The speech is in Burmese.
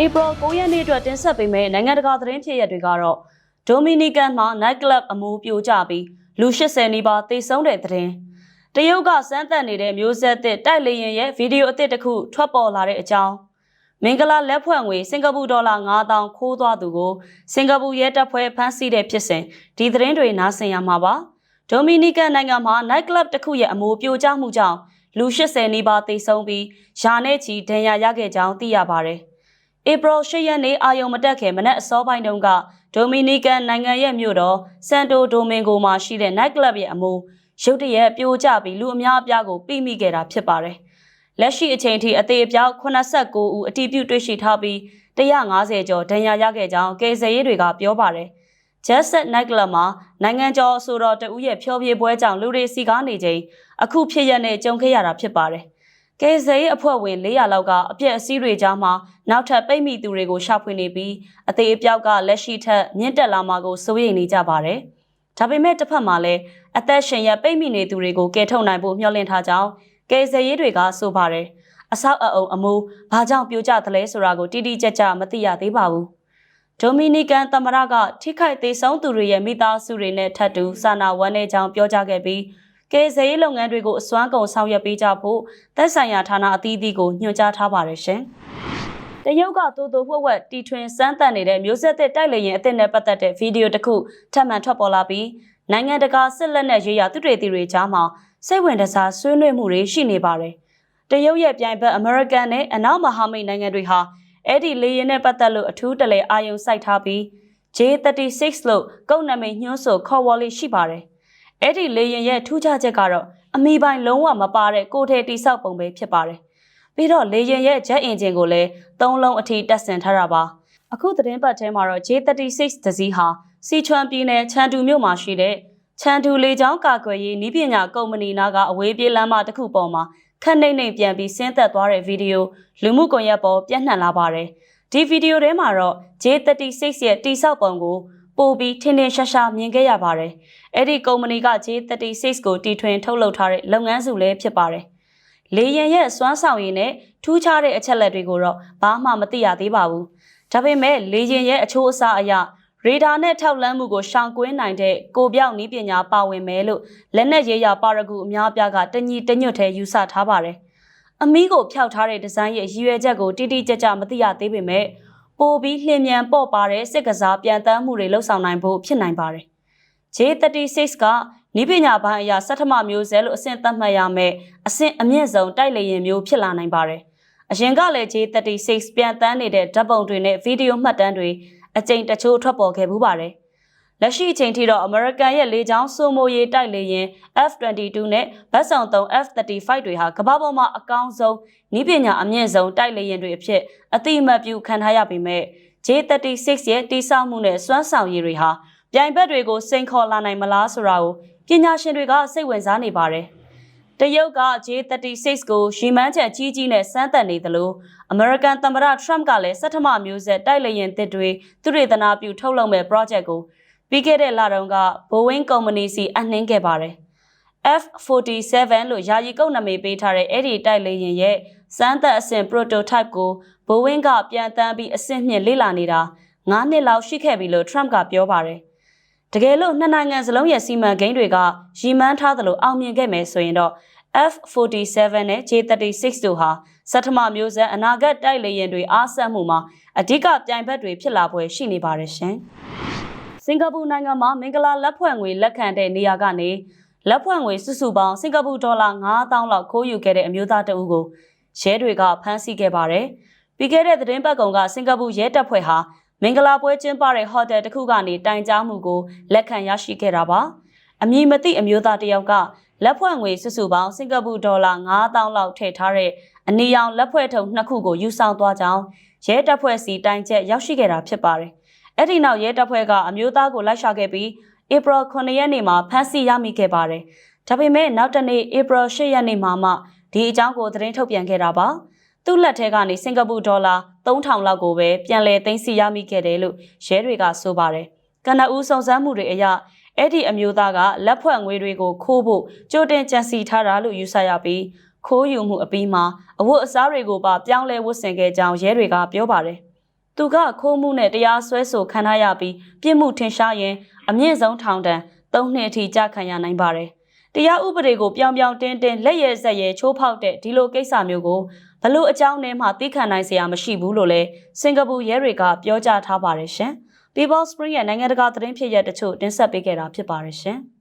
ဧပြီ9ရက်နေ့အတွက်တင်ဆက်ပေးမယ့်နိုင်ငံတကာသတင်းဖြစ်ရပ်တွေကတော့ဒိုမီနီကန်မှာ night club အမိုးပြိုကျပြီးလူ80နီးပါးသေဆုံးတဲ့သတင်းတရုတ်ကစမ်းသပ်နေတဲ့မျိုးဆက်သစ်တိုက်လေရင်ရဲ့ဗီဒီယိုအသစ်တစ်ခုထွက်ပေါ်လာတဲ့အကြောင်းမင်္ဂလာလက်ဖွဲ့ငွေစင်ကာပူဒေါ်လာ9000ခိုးသွားသူကိုစင်ကာပူရဲတပ်ဖွဲ့ဖမ်းဆီးတဲ့ဖြစ်စဉ်ဒီသတင်းတွေနားဆင်ရမှာပါဒိုမီနီကန်နိုင်ငံမှာ night club တစ်ခုရဲ့အမိုးပြိုကျမှုကြောင့်လူ80နီးပါးသေဆုံးပြီးယာနဲ့ချီဒဏ်ရာရခဲ့ကြောင်းသိရပါတယ်။ ဧပြီ၈ရက်နေ့အာယုံမတက်ခင်မနက်အစောပိုင်းတုန်းကဒိုမီနီကန်နိုင်ငံရဲ့မြို့တော်ဆန်တိုဒိုမင်ဂိုမှာရှိတဲ့ night club ရဲ့အမိုးရုတ်တရက်ပြိုကျပြီးလူအများအပြားကိုပိမိခဲ့တာဖြစ်ပါတယ်။လက်ရှိအချိန်ထိအသေးအပြောက်89ဦးအတည်ပြုတွေ့ရှိထားပြီး150ကျော်ဒဏ်ရာရခဲ့ကြောင်းကယ်ဆယ်ရေးတွေကပြောပါတယ်။ Jet Night Club မှာနိုင်ငံကျော်ဆိုတော့တဦးရဲ့ဖျော်ဖြေပွဲကြောင့်လူတွေစီကားနေချိန်အခုဖြစ်ရတဲ့ကြုံခဲ့ရတာဖြစ်ပါတယ်။ ကယ်ဆယ်ရေးအဖွဲ့ဝင်400လောက်ကအပြက်အစည်းတွေကြားမှာနောက်ထပ်ပိတ်မိသူတွေကိုရှာဖွေနေပြီးအသေးအပြောက်ကလက်ရှိထက်မြင့်တက်လာမှာကိုစိုးရိမ်နေကြပါတယ်။ဒါပေမဲ့တစ်ဖက်မှာလည်းအသက်ရှင်ရပိတ်မိနေသူတွေကိုကယ်ထုတ်နိုင်ဖို့မျှော်လင့်ထားကြောင်းကယ်ဆယ်ရေးတွေကဆိုပါတယ်။အဆောက်အအုံအမိုးဘာကြောင့်ပြိုကျသလဲဆိုတာကိုတိတိကျကျမသိရသေးပါဘူး။ဒိုမီနီကန်သမ္မတကထိခိုက်သေးဆုံးသူတွေရဲ့မိသားစုတွေနဲ့ထပ်တူစာနာဝမ်းနည်းကြောင်းပြောကြားခဲ့ပြီး ကယ်ဆယ်ရေးလုပ်ငန်းတွေကိုအစွမ်းကုန်ဆောင်ရွက်ပေးကြဖို့သက်ဆိုင်ရာဌာနအသီးသီးကိုညွှန်ကြားထားပါတယ်ရှင်။တရုတ်ကတိုးတိုးဝှက်ဝက်တီထွင်စမ်းသပ်နေတဲ့မျိုးဆက်သစ်တိုက်လေရင်အသစ်နဲ့ပတ်သက်တဲ့ဗီဒီယိုတစ်ခုထပ်မံထွက်ပေါ်လာပြီးနိုင်ငံတကာစစ်လက်နက်ရေးရာသူတွေတီတွေကြားမှာစိတ်ဝင်တစားဆွေးနွေးမှုတွေရှိနေပါတယ်။တရုတ်ရဲ့ပြိုင်ဘက်အမေရိကန်နဲ့အနောက်မဟာမိတ်နိုင်ငံတွေဟာအဲ့ဒီလေရင်နဲ့ပတ်သက်လို့အထူးတလဲအာရုံစိုက်ထားပြီး J36 လို့ကုတ်နမိတ်ညွှန်းဆိုခေါ်ဝေါ်လေးရှိပါတယ်။ အဲ့ဒီလေရင်ရဲ့ထူးခြားချက်ကတော့အမီပိုင်လုံးဝမပါတဲ့ကိုထဲတိဆောက်ပုံပဲဖြစ်ပါတယ်။ပြီးတော့လေရင်ရဲ့ jet engine ကိုလည်းသုံးလုံးအထိတက်ဆင်ထားတာပါ။အခုသတင်းပတ်ထဲမှာတော့ J36 တစည်းဟာစီချွမ်ပြည်နယ်ချန်တူမြို့မှာရှိတဲ့ချန်တူလေချောင်းကာကွယ်ရေးနည်းပညာကုမ္ပဏီနာကအဝေးပြေးလမ်းမတစ်ခုပေါ်မှာခက်နှိမ့်နှိမ့်ပြန်ပြီးဆင်းသက်သွားတဲ့ဗီဒီယိုလူမှုကွန်ရက်ပေါ်ပြန့်နှံ့လာပါတယ်။ဒီဗီဒီယိုထဲမှာတော့ J36 ရဲ့တိဆောက်ပုံကို ပိုပြီးထင်ထင်ရှားရှားမြင်ခဲ့ရပါတယ်။အဲ့ဒီကုမ္ပဏီက J36 ကိုတီထွင်ထုတ်လုပ်ထားတဲ့လုပ်ငန်းစုလည်းဖြစ်ပါတယ်။လေရင်ရဲ့စွမ်းဆောင်ရည်နဲ့ထူးခြားတဲ့အချက်လက်တွေကိုတော့ဘာမှမသိရသေးပါဘူး။ဒါပေမဲ့လေရင်ရဲ့အချိုးအစားအရရေဒါနဲ့ထောက်လန်းမှုကိုရှောင်ကွင်းနိုင်တဲ့ကိုပြောက်နည်းပညာပါဝင်မယ်လို့လက်နက်ရေးရာပါရဂူအများအပြားကတညီတညွတ်ထဲယူဆထားပါတယ်။အမီးကိုဖျောက်ထားတဲ့ဒီဇိုင်းရဲ့ရည်ရွယ်ချက်ကိုတိတိကျကျမသိရသေးပေမဲ့ ပိုပြီးလျင်မြန်ပေါ့ပါတဲ့စစ်ကစားပြန်တမ်းမှုတွေလှုပ်ဆောင်နိုင်ဖို့ဖြစ်နိုင်ပါတယ်။ J36 ကနိပညာပိုင်းအရာစက်ထမမျိုးစဲလို့အဆင့်သတ်မှတ်ရမယ်အဆင့်အမြင့်ဆုံးတိုက်လေရင်မျိုးဖြစ်လာနိုင်ပါတယ်။အရင်ကလည်း J36 ပြန်တမ်းနေတဲ့ဓာတ်ပုံတွေနဲ့ဗီဒီယိုမှတ်တမ်းတွေအကြိမ်တချို့ထွက်ပေါ်ခဲ့မှုပါတယ်။ လက်ရှိအချိန်ထိတော့ American ရဲ့လေကြောင်းစိုးမိုးရေးတိုက်လေရင် F22 နဲ့ဗတ်ဆောင်3 F35 တွေဟာကမ္ဘာပေါ်မှာအကောင်းဆုံးနည်းပညာအမြင့်ဆုံးတိုက်လေရင်တွေအဖြစ်အတိအမှတ်ပြုခံထားရပေမဲ့ J36 ရဲ့တိစောက်မှုနဲ့စွမ်းဆောင်ရည်တွေဟာပြိုင်ဘက်တွေကိုစိန်ခေါ်လာနိုင်မလားဆိုတာကိုပညာရှင်တွေကစိတ်ဝင်စားနေပါတယ်။တရုတ်က J36 ကိုရီမန်းချက်ကြီးကြီးနဲ့စမ်းသပ်နေသလိုအမေရိကန်သမ္မတထရမ့်ကလည်းစက်ထမမျိုးဆက်တိုက်လျင်တစ်တွေသူရေသနာပြုထုတ်လုပ်မဲ့ project ကို ပြီးခဲ့တဲ့လတုန်းက Boeing ကုမ္ပဏီစီအနှင်းခဲ့ပါတယ်။ F47 လို့ယာယီကုတ်နမိတ်ပေးထားတဲ့အဲ့ဒီတိုက်လေရင်ရဲ့စမ်းသပ်အဆင့် prototype ကို Boeing ကပြန်တမ်းပြီးအဆင့်မြင့်လေ့လာနေတာ9နှစ်လောက်ရှိခဲ့ပြီလို့ Trump ကပြောပါတယ်။တကယ်လို့နှစ်နိုင်ငံစလုံးရဲ့စီမံကိန်းတွေကရည်မှန်းထားသလိုအောင်မြင်ခဲ့မယ်ဆိုရင်တော့ F47 နဲ့ J36 တို့ဟာစက်ထမမျိုးဆက်အနာဂတ်တိုက်လေယာဉ်တွေအားဆက်မှုမှာအဓိကပြိုင်ဘက်တွေဖြစ်လာပွဲရှိနေပါတယ်ရှင်။ စင်ကာပူနိုင်ငံမှာမင်္ဂလာလက်ဖွဲ့ငွေလက်ခံတဲ့နေရာကနေလက်ဖွဲ့ငွေစုစုပေါင်းစင်ကာပူဒေါ်လာ9000လောက်ခိုးယူခဲ့တဲ့အမျိုးသားတအုပ်ကိုရဲတွေကဖမ်းဆီးခဲ့ပါတယ်။ပြီးခဲ့တဲ့သတင်းပတ်ကောင်ကစင်ကာပူရဲတပ်ဖွဲ့ဟာမင်္ဂလာပွဲကျင်းပတဲ့ဟိုတယ်တစ်ခုကနေတိုင်ကြားမှုကိုလက်ခံရရှိခဲ့တာပါ။အမည်မသိအမျိုးသားတယောက်ကလက်ဖွဲ့ငွေစုစုပေါင်းစင်ကာပူဒေါ်လာ9000လောက်ထည့်ထားတဲ့အနီရောင်လက်ဖွဲ့ထုံနှစ်ခုကိုယူဆောင်သွားကြောင်းရဲတပ်ဖွဲ့စီတိုင်ချက်ရောက်ရှိခဲ့တာဖြစ်ပါတယ်။ အဲ့ဒီနောက်ရဲတပ်ဖွဲ့ကအမျိုးသားကိုလိုက်ရှာခဲ့ပြီးဧပြီ9ရက်နေ့မှာဖမ်းဆီးရမိခဲ့ပါတယ်။ဒါပေမဲ့နောက်တနေ့ဧပြီ10ရက်နေ့မှာမှဒီအကြောင်းကိုသတင်းထုတ်ပြန်ခဲ့တာပါ။သူ့လက်ထဲကနေစင်ကာပူဒေါ်လာ3000လောက်ကိုပဲပြန်လည်သိမ်းဆည်းရမိခဲ့တယ်လို့ရဲတွေကဆိုပါတယ်။ကနအူးစုံစမ်းမှုတွေအရအဲ့ဒီအမျိုးသားကလက်ဖွဲ့ငွေတွေကိုခိုးဖို့ကြိုတင်ကြံစီထားတာလို့ယူဆရပြီးခိုးယူမှုအပြီးမှာအဝတ်အစားတွေကိုပါပြောင်းလဲဝတ်ဆင်ခဲ့ကြောင်းရဲတွေကပြောပါတယ် သူကခိုးမှုနဲ့တရားစွဲဆိုခံထားရပြီးပြစ်မှုထင်ရှားရင်အမြင့်ဆုံးထောင်ဒဏ်၃နှစ်အထိကြာခံရနိုင်ပါတယ်။တရားဥပဒေကိုပြောင်ပြောင်တင်းတင်းလက်ရဲဆက်ရဲချိုးဖောက်တဲ့ဒီလိုကိစ္စမျိုးကိုဘလို့အကြောင်းနဲ့မှသိခံနိုင်စရာမရှိဘူးလို့လည်းစင်ကာပူရဲတွေကပြောကြားထားပါတယ်ရှင်။ People Spring ရဲ့နိုင်ငံတကာသတင်းဖြစ်ရပ်တချို့တင်ဆက်ပေးခဲ့တာဖြစ်ပါတယ်ရှင်။